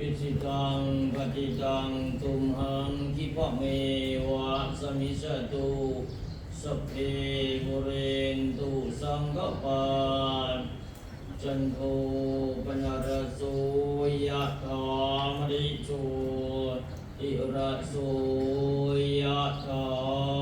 อิสิตังปฏิตังตุมหังคิปะเมวะสมิสตุสเพบุเรนตุสังกปานจันโทปนารโสยะธามริโชติระโสยะธา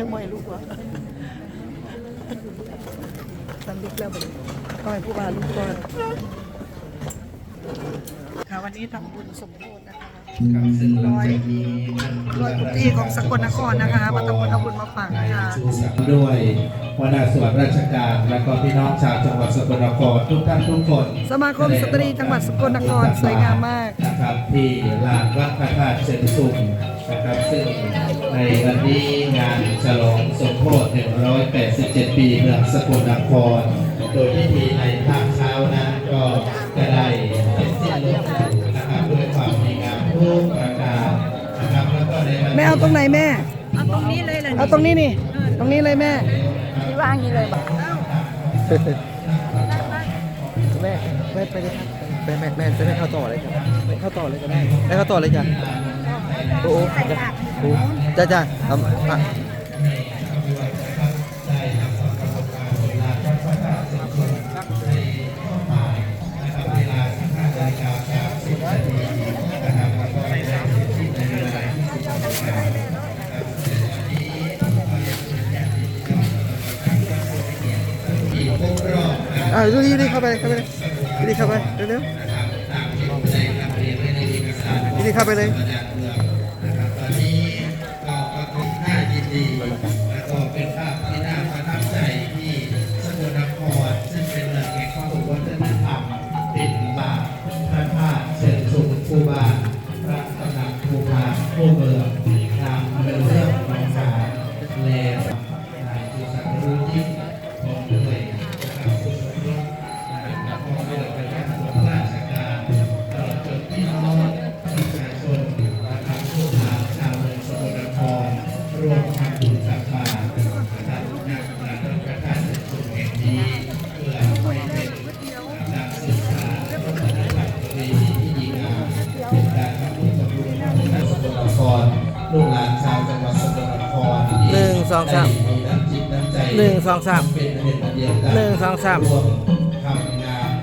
ยังไม่รู้วะสันลุกแล้วบัดนี้ก็ให้ผู้บาลูกก่อนค่ะวันนี้ทำบุญสมโภชนะคะ ซึ่งหลังจากนี้ร้อยกุฏิของสกลนครนะคะมาตำบลเอาบุญมาฝากนายนะคะชูศักดิ์ด้วยหัวหน้าส่วนราชการและก็พี่น้องชาวจังหวัดสกลนครทุกท่านทุกคนสมาคมสตรีจังหวัดสกลนครสวยงามมากนะครับที่ลานวัดพระธาตุเชิงชุมนะครับซึ่งในวันนี้งานฉลองสมโภช187 ปีเมืองสกลนคร โดยพิธีในภาคเช้านั้นก็จะได้ ดีงามทุกประการนะครับแล้วก็ในวันแม่นี้เอาตรงไหนแม่ เอาตรงนี้เลยเลยเอาตรงนี้นี่ ตรงนี้เลยแม่ ที่ว่างนี้เลยบอกแม่แม่ไปเลยครับแม่แม่แม่จะได้เข้าต่อเลยครับไม่เข้าต่อเลยก็ได้ได้เข้าต่อเลยจ้ะโอ้โหโอ้จ้าจ้าเอาอะอ่าดูดีดีเข้าไปเข้าไปเลยดีเข้าไปเร็วเร็วดีเข้าไปเลย สองสามหนึ่งสองสามหนึ่งสองสาม